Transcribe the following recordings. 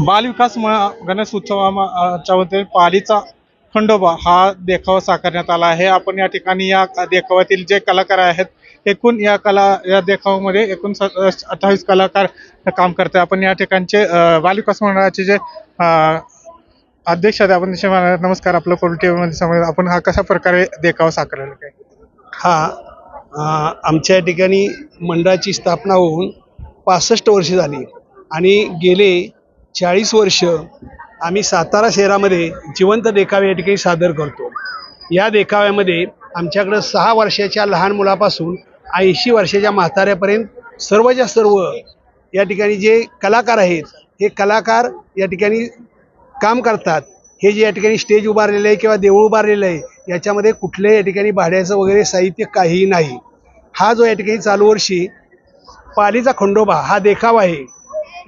बालविकास गणेश उत्सवाच्या वतीने पालीचा खंडोबा हा देखावा साकारण्यात आला आहे. आपण या ठिकाणी या देखाव्यातील जे कलाकार आहेत एकूण या कला या देखावामध्ये एकूण अठ्ठावीस कलाकार काम करतात आपण या ठिकाणचे बालविकास मंडळाचे जे अध्यक्ष आहेत आपण नमस्कार आपलं मध्ये समज आपण हा कशा प्रकारे देखावा साकारलेला काय हा आमच्या या ठिकाणी मंडळाची स्थापना होऊन पासष्ट वर्ष झाली. आणि गेले चाळीस वर्ष आम्ही सातारा शहरामध्ये जिवंत देखावे या ठिकाणी सादर करतो. या देखाव्यामध्ये आमच्याकडं सहा वर्षाच्या लहान मुलापासून ऐंशी वर्षाच्या म्हाताऱ्यापर्यंत सर्वच्या सर्व या ठिकाणी जे कलाकार आहेत हे कलाकार या ठिकाणी काम करतात. हे जे या ठिकाणी स्टेज उभारलेलं आहे किंवा देऊळ उभारलेलं आहे याच्यामध्ये कुठल्याही या ठिकाणी भाड्याचं वगैरे साहित्य काहीही नाही. हा जो या ठिकाणी चालू वर्षी पालीचा खंडोबा हा देखावा आहे.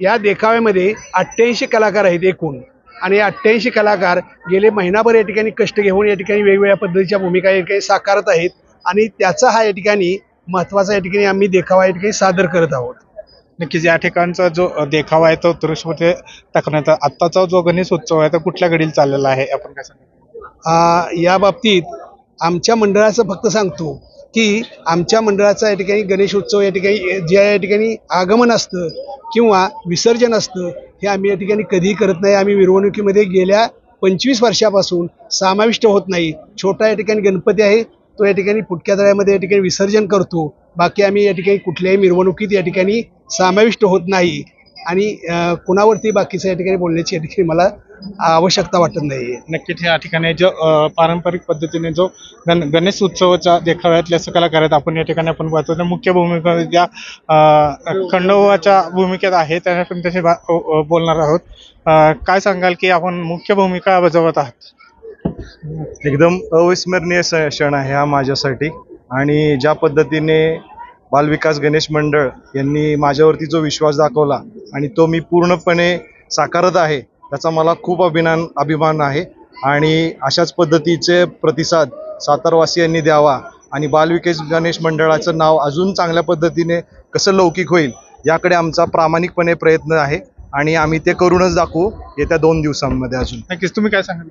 या देखाव्यामध्ये अठ्ठ्याऐंशी कलाकार आहेत एकूण. आणि अठ्ठ्याऐंशी कलाकार गेले महिनाभर या ठिकाणी कष्ट घेऊन या ठिकाणी वेगवेगळ्या पद्धतीच्या भूमिका या ठिकाणी साकारत आहेत. आणि त्याचा हा या ठिकाणी महत्त्वाचा या ठिकाणी आम्ही देखावा या ठिकाणी सादर करत आहोत. नक्कीच या ठिकाणचा जो देखावा आहे तो दृश्यमध्ये आला. आत्ताचा जो गणेश उत्सव आहे तो कुठल्या घडील चाललेला आहे? आपण काय सांगा या बाबतीत आमच्या मंडळाचं फक्त सांगतो की आमच्या मंडळाचा या ठिकाणी गणेश उत्सव या ठिकाणी ज्या या ठिकाणी आगमन असतं किंवा विसर्जन असतं हे आम्ही या ठिकाणी कधीही करत नाही आम्ही मिरवणुकीमध्ये गेल्या पंचवीस वर्षापासून समाविष्ट होत नाही छोटा या ठिकाणी गणपती आहे तो या ठिकाणी पुटक्या तळ्यामध्ये या ठिकाणी विसर्जन करतो बाकी आम्ही या ठिकाणी कुठल्याही मिरवणुकीत या ठिकाणी समाविष्ट होत नाही आणि कुणावरती बाकीचं या ठिकाणी बोलण्याची या ठिकाणी मला आवश्यकता वाटत नाही. नक्कीच या ठिकाणी जो अ, पारंपरिक पद्धतीने जो गण गणेश उत्सवाच्या देखाव्यातले असं कलाकार आहेत आपण या ठिकाणी आपण पाहतो त्या मुख्य भूमिका ज्या अ, खंडोबाच्या भूमिकेत आहे त्या आपण त्याशी बा- अ, अ, बोलणार आहोत. अ, काय सांगाल की आपण मुख्य भूमिका बजावत आहात? एकदम अविस्मरणीय स- क्षण आहे हा माझ्यासाठी. आणि ज्या पद्धतीने बालविकास गणेश मंडळ यांनी माझ्यावरती जो विश्वास दाखवला आणि तो मी पूर्णपणे साकारत आहे त्याचा मला खूप अभिमान अभिमान आहे. आणि अशाच पद्धतीचे प्रतिसाद सातारवासियांनी द्यावा आणि बालविकास गणेश मंडळाचं नाव अजून चांगल्या पद्धतीने कसं लौकिक होईल याकडे आमचा प्रामाणिकपणे प्रयत्न आहे. आणि आम्ही ते करूनच दाखवू येत्या दोन दिवसांमध्ये अजून. नक्कीच. तुम्ही काय सांगाल?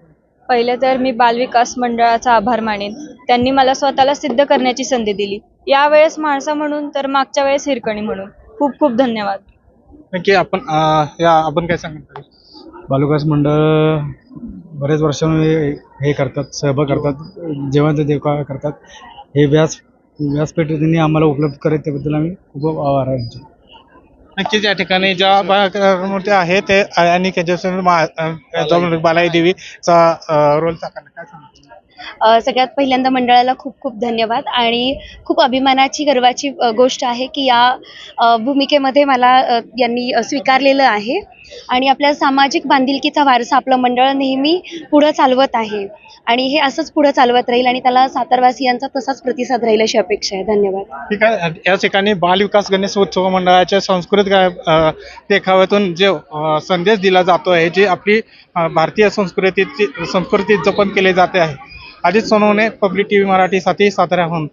पहिले तर मी बालविकास मंडळाचा आभार मानेन. त्यांनी मला स्वतःला सिद्ध करण्याची संधी दिली. यावेळेस माणसं म्हणून तर मागच्या वेळेस हिरकणी म्हणून. खूप खूप धन्यवाद. नक्की आपण या आपण काय सांगाल? बालुकास मंडळ बरेच वर्षांमध्ये हे करतात सहभाग करतात जेवणाचा देवका करतात. हे व्यास व्यासपीठ त्यांनी आम्हाला उपलब्ध करत त्याबद्दल आम्ही खूप आभार आहे आमचे. नक्कीच या ठिकाणी ज्या बालकलाकारमूर्ती आहे ते आणि त्याच्यापासून बालाई देवीचा रोल साकारला काय सांगतो सगळ्यात पहिल्यांदा मंडळाला खूप खूप धन्यवाद आणि खूप अभिमानाची गर्वाची गोष्ट आहे की या भूमिकेमध्ये मला यांनी स्वीकारलेलं आहे आणि आपल्या सामाजिक बांधिलकीचा वारसा आपलं मंडळ नेहमी पुढं चालवत आहे आणि हे असंच पुढं चालवत राहील आणि त्याला सातारवासियांचा तसाच प्रतिसाद राहील अशी अपेक्षा आहे. धन्यवाद. ठीक आहे. या ठिकाणी बाल विकास गणेश उत्सव मंडळाच्या संस्कृत देखाव्यातून जे संदेश दिला जातो आहे जे आपली भारतीय संस्कृतीची संस्कृती जपन केले जाते आहे. Ajit Sonawane public T V मराठीसाठी साताऱ्याहून.